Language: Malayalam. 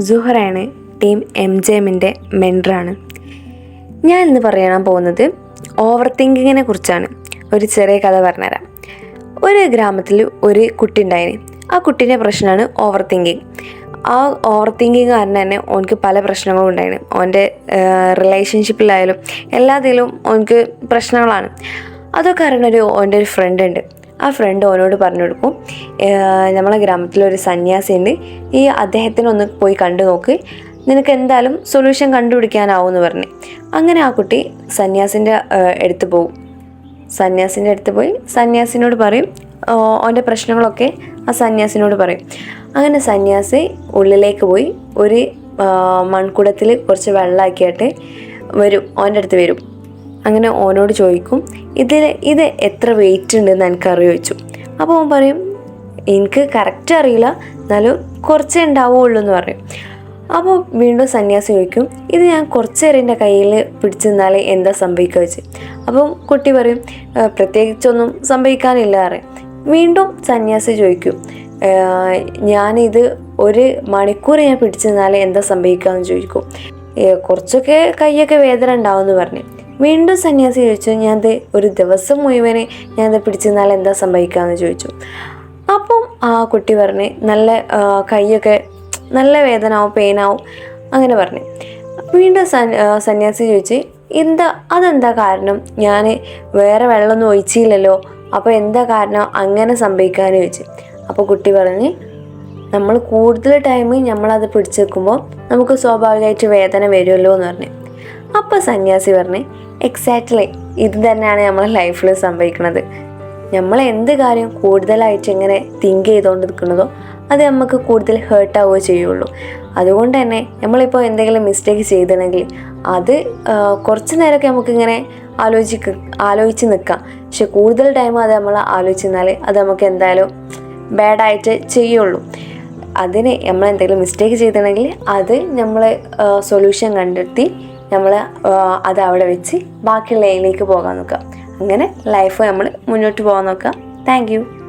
സുഹറാണ് ടീം എം ജെ എമ്മിന്റെ മെന്ററാണ്. ഞാൻ ഇന്ന് പറയാൻ പോകുന്നത് ഓവർ തിങ്കിങ്ങിനെ കുറിച്ചാണ്. ഒരു ചെറിയ കഥ പറഞ്ഞുതരാം. ഒരു ഗ്രാമത്തിൽ ഒരു കുട്ടി ഉണ്ടായിന്. ആ കുട്ടീന്റെ പ്രശ്നമാണ് ഓവർ തിങ്കിങ് ആ ഓവർ തിങ്കിങ് കാരണം തന്നെ ഓനക്ക് പല പ്രശ്നങ്ങളും ഉണ്ടായിരുന്നു ഓന്റെ റിലേഷൻഷിപ്പിലായാലും എല്ലാത്തിലും ഓനക്ക് പ്രശ്നങ്ങളാണ്. അതൊക്കെ അറിയുന്ന ഒരു ഓന്റെ ഒരു ഫ്രണ്ട് ഉണ്ട്. ആ ഫ്രണ്ട് ഓനോട് പറഞ്ഞു കൊടുക്കും നമ്മളെ ഗ്രാമത്തിലൊരു സന്യാസി ഉണ്ട് ഈ അദ്ദേഹത്തിനെ ഒന്ന് പോയി കണ്ടു നോക്ക്. നിനക്ക് എന്തായാലും സൊല്യൂഷൻ കണ്ടുപിടിക്കാനാവും എന്ന് പറഞ്ഞു. അങ്ങനെ ആ കുട്ടി സന്യാസിന്റെ അടുത്ത് പോകും. സന്യാസിന്റെ അടുത്ത് പോയി സന്യാസിനോട് പറയും. അവന്റെ പ്രശ്നങ്ങളൊക്കെ ആ സന്യാസിനോട് പറയും. അങ്ങനെ സന്യാസി ഉള്ളിലേക്ക് പോയി. ഒരു മൺകുടത്തിൽ കുറച്ച് വെള്ളമാക്കിയിട്ട് വരും. അവന്റെ അടുത്ത് വരും. അങ്ങനെ ഓനോട് ചോദിക്കും ഇതിൽ ഇത് എത്ര വെയിറ്റ് ഉണ്ടെന്ന് എനിക്കറിയോ? ചോദിച്ചു. അപ്പോൾ ഓൻ പറയും എനിക്ക് കറക്റ്റ് അറിയില്ല എന്നാലും കുറച്ചേ ഉണ്ടാവുള്ളൂ എന്ന് പറയും. അപ്പോൾ വീണ്ടും സന്യാസി ചോദിക്കും ഇത് ഞാൻ കുറച്ച് നേരം എന്റെ കയ്യിൽ പിടിച്ചു നിന്നാൽ എന്താ സംഭവിക്കുക? വെച്ച് അപ്പം കുട്ടി പറയും "ഏഹ്, പ്രത്യേകിച്ചൊന്നും സംഭവിക്കാനില്ല പറയും. വീണ്ടും സന്യാസി ചോദിക്കും "ഏഹ്, ഞാനിത് ഒരു മണിക്കൂർ ഞാൻ പിടിച്ചു നിന്നാൽ എന്താ സംഭവിക്കുക എന്ന് ചോദിക്കും കുറച്ചൊക്കെ കൈയൊക്കെ വേദന ഉണ്ടാവും എന്ന് പറഞ്ഞു. വീണ്ടും സന്യാസി ചോദിച്ചു ഞാനത് ഒരു ദിവസം മുഴുവനെ ഞാനത് പിടിച്ചു നിന്നാൽ എന്താ സംഭവിക്കാമെന്ന് ചോദിച്ചു. അപ്പം ആ കുട്ടി പറഞ്ഞ് നല്ല കൈയൊക്കെ നല്ല വേദന ആവും പെയിനാവും അങ്ങനെ പറഞ്ഞു. വീണ്ടും സന് സന്യാസി ചോദിച്ച് എന്താ അതെന്താ കാരണം? ഞാൻ വേറെ വെള്ളമൊന്നും ഒഴിച്ചില്ലല്ലോ. അപ്പോൾ എന്താ കാരണം അങ്ങനെ സംഭവിക്കാന്ന് ചോദിച്ചു. അപ്പോൾ കുട്ടി പറഞ്ഞ് നമ്മൾ കൂടുതൽ ടൈം നമ്മളത് പിടിച്ചു വെക്കുമ്പോൾ നമുക്ക് സ്വാഭാവികമായിട്ട് വേദന വരുമല്ലോ എന്ന് പറഞ്ഞു. അപ്പോൾ സന്യാസി പറഞ്ഞ് എക്സാക്ട്ലി ഇത് തന്നെയാണ് നമ്മളെ ലൈഫിൽ സംഭവിക്കുന്നത് നമ്മൾ എന്ത് കാര്യം കൂടുതലായിട്ട് എങ്ങനെ തിങ്ക് ചെയ്തുകൊണ്ട് നിൽക്കുന്നതോ അത് നമുക്ക് കൂടുതൽ ഹേർട്ട് ആവുകയോ ചെയ്യുള്ളൂ. അതുകൊണ്ട് തന്നെ നമ്മളിപ്പോൾ എന്തെങ്കിലും മിസ്റ്റേക്ക് ചെയ്തിട്ടുണ്ടെങ്കിൽ അത് കുറച്ച് നേരമൊക്കെ നമുക്കിങ്ങനെ ആലോചിക്ക ആലോചിച്ച് നിൽക്കാം. പക്ഷെ കൂടുതൽ ടൈം അത് നമ്മൾ ആലോചിച്ചാൽ അത് നമുക്ക് എന്തായാലും ബാഡായിട്ട് ചെയ്യുള്ളൂ. അതിന് നമ്മൾ എന്തെങ്കിലും മിസ്റ്റേക്ക് ചെയ്തിട്ടുണ്ടെങ്കിൽ അത് നമ്മൾ സൊല്യൂഷൻ കണ്ടെത്തി നമ്മൾ അത് അവിടെ വെച്ച് ബാക്കിയുള്ള ലൈനിലേക്ക് പോകാൻ നോക്കാം അങ്ങനെ ലൈഫ് നമ്മൾ മുന്നോട്ട് പോകാൻ നോക്കാം താങ്ക്